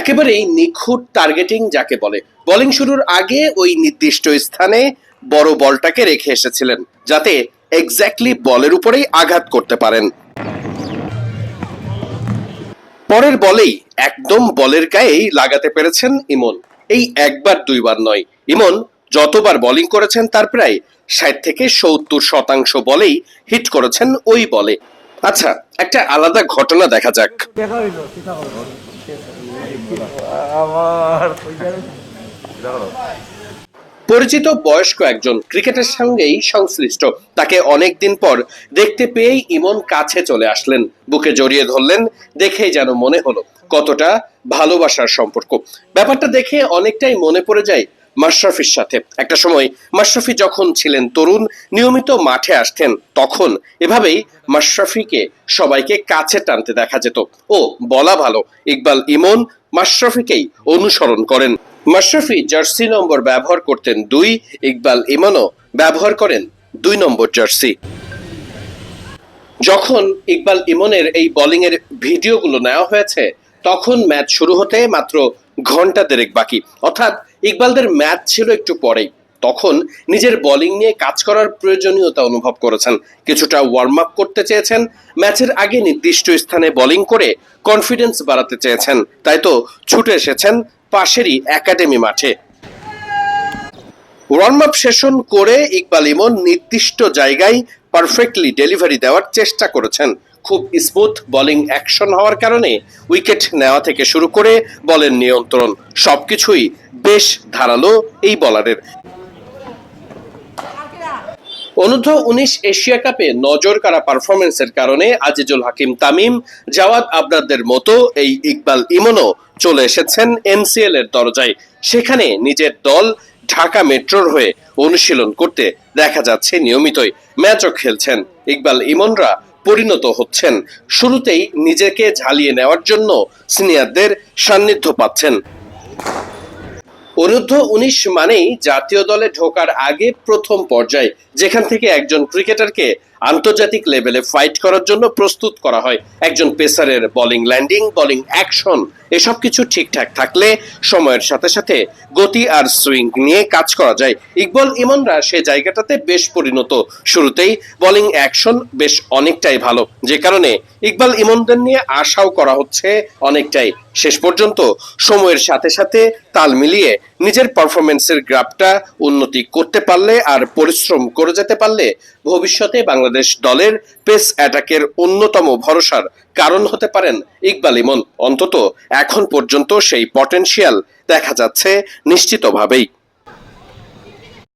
একেবারেই নিখুঁত টার্গেটিং যাকে বলে। বোলিং শুরুর আগে ওই নির্দিষ্ট স্থানে বড় বলটাকে রেখে এসেছিলেন, যাতে এক্স্যাক্টলি বলের উপরেই আঘাত করতে পারেন। পরের বলেই একদম বলের গায়েই লাগাতে পেরেছেন ইমন। এই একবার দুইবার নয়। ইমন যতবার বোলিং করেছেন, তার প্রায় ষাট থেকে সত্তর শতাংশ বলেই হিট করেছেন ওই বলে। আচ্ছা একটা আলাদা ঘটনা দেখা যাক। পরিচিত বয়স্ক একজন ক্রিকেটের সঙ্গেই সংশ্লিষ্ট। তাকে অনেক দিন পর দেখতে পেয়েই ইমন কাছে চলে আসলেন। বুকে জড়িয়ে ধরলেন, দেখেই যেন মনে হলো কতটা ভালোবাসার সম্পর্ক। ব্যাপারটা দেখে অনেকটাই মনে পড়ে যায় মাশরাফির সাথে। একটা সময় মাশরাফি যখন ছিলেন তরুণ, নিয়মিত মাঠে আসতেন, তখন এভাবেই মাশরাফিকে সবাইকে কাছে টানতে দেখা যেত। ও, বলা ভালো, ইকবাল ইমন মাশরাফিকেই অনুসরণ করেন। মাশরাফি জার্সি নম্বর ব্যবহার করতেন দুই, ইকবাল ইমনও ব্যবহার করেন দুই নম্বর জার্সি। যখন ইকবাল ইমনের এই বোলিং এর ভিডিওগুলো নেওয়া হয়েছে, তখন ম্যাচ শুরু হতে মাত্র ঘণ্টা দেড়েক বাকি। অর্থাৎ ইকবালদের ম্যাচ ছিল একটু পরেই। তখন নিজের বোলিং নিয়ে কাজ করার প্রয়োজনীয়তা অনুভব করেছেন। কিছুটা ওয়ার্ম আপ করতে চেয়েছেন, ম্যাচের আগে নির্দিষ্ট স্থানে বোলিং করে কনফিডেন্স বাড়াতে চেয়েছেন। তাই তো ছুটে এসেছেন পাশেরই একাডেমি মাঠে। ওয়ার্ম আপ সেশন করে ইকবাল ইমন নির্দিষ্ট জায়গায় পারফেক্টলি ডেলিভারি দেওয়ার চেষ্টা করেছেন। খুব স্মুথ বোলিং অ্যাকশন হওয়ার কারণে উইকেট নেওয়া থেকে শুরু করে বলের নিয়ন্ত্রণ সবকিছুই বেশ ধারালো এই বলারের। অনূর্ধ্ব উনিশ এশিয়া কাপে নজর কাড়া পারফরমেন্সের কারণে আজিজুল হাকিম তামিম, জাওয়াদ আবরারদের মতো এই ইকবাল ইমনও চলে এসেছেন এনসিএল এর দরজায়। সেখানে নিজের দল ঢাকা মেট্রোর হয়ে অনুশীলন করতে দেখা যাচ্ছে নিয়মিতই। ম্যাচও খেলছেন ইকবাল ইমনরা পরিণত হচ্ছেন। শুরুতেই নিজেকে ঝালিয়ে নেওয়ার জন্য সিনিয়রদের সান্নিধ্য পাচ্ছেন। অনূর্ধ্ব উনিশ মানেই জাতীয় দলে ঢোকার আগে প্রথম পর্যায়ে, যেখান থেকে একজন ক্রিকেটারকে আন্তর্জাতিক লেভেলে ফাইট করার জন্য প্রস্তুত করা হয়। একজন পেসারের বোলিং ল্যান্ডিং বোলিং অ্যাকশন এসব কিছু ঠিকঠাক থাকলে সময়ের সাথে সাথে গতি আর সুইং নিয়ে কাজ করা যায়। ইকবল ইমনরা সে জায়গাটাতে বেশ পরিণত। শুরুতেই বোলিং অ্যাকশন বেশ অনেকটাই ভালো। যে কারণে ইকবাল ইমনদের নিয়ে আশাও করা হচ্ছে অনেকটাই। শেষ পর্যন্ত সময়ের সাথে সাথে তাল মিলিয়ে নিজের পারফরমেন্সের গ্রাফটা উন্নতি করতে পারলে আর পরিশ্রম করে যেতে পারলে ভবিষ্যতে বাংলাদেশ দলের পেস অ্যাটাকের অন্যতম ভরসার কারণ হতে পারেন ইকবাল ইমন। অন্তত এখন পর্যন্ত সেই পটেনশিয়াল দেখা যাচ্ছে নিশ্চিতভাবেই।